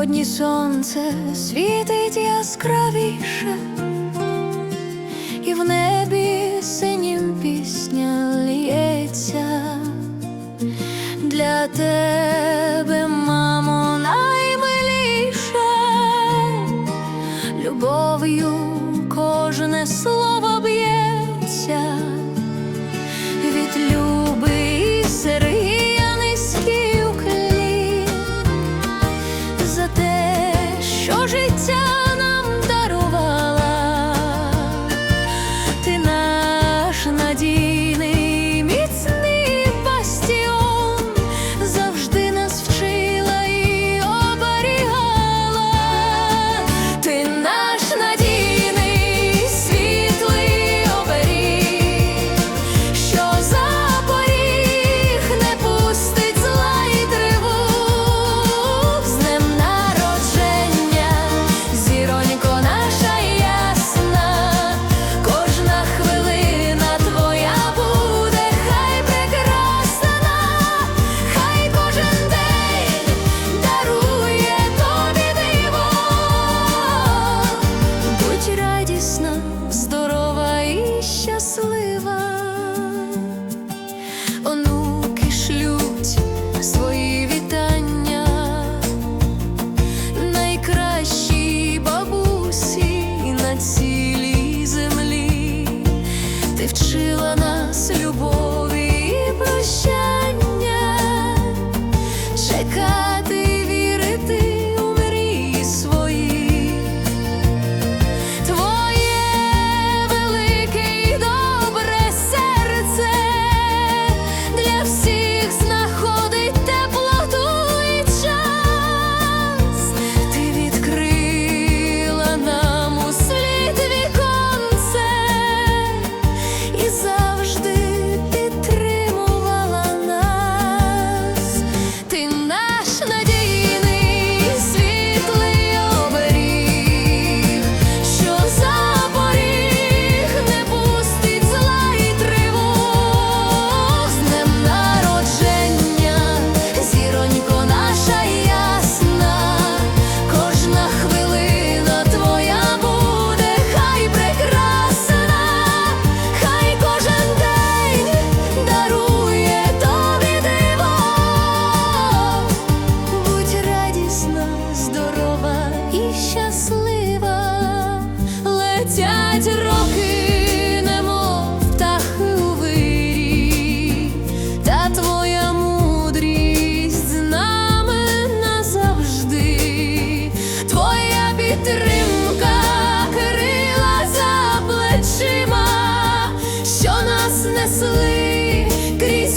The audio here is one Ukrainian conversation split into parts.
Сьогодні сонце світить яскравіше, і в небі синім пісня лється для тебе, мамо, наймиліше любов'ю кожне слово. здорова і щаслива, онуки шлють свої вітання, найкращі бабусі на цілій землі, ти вчила нас любові і прощання, чекати.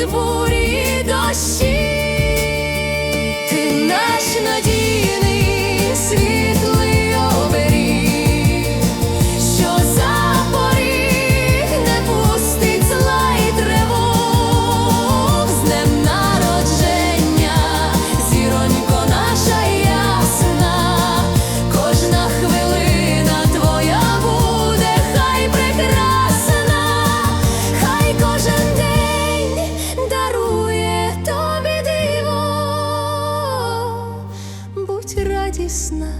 бурі і дощі, ти наш надійний світ. корисна,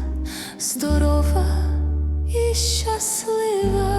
здорова і щаслива.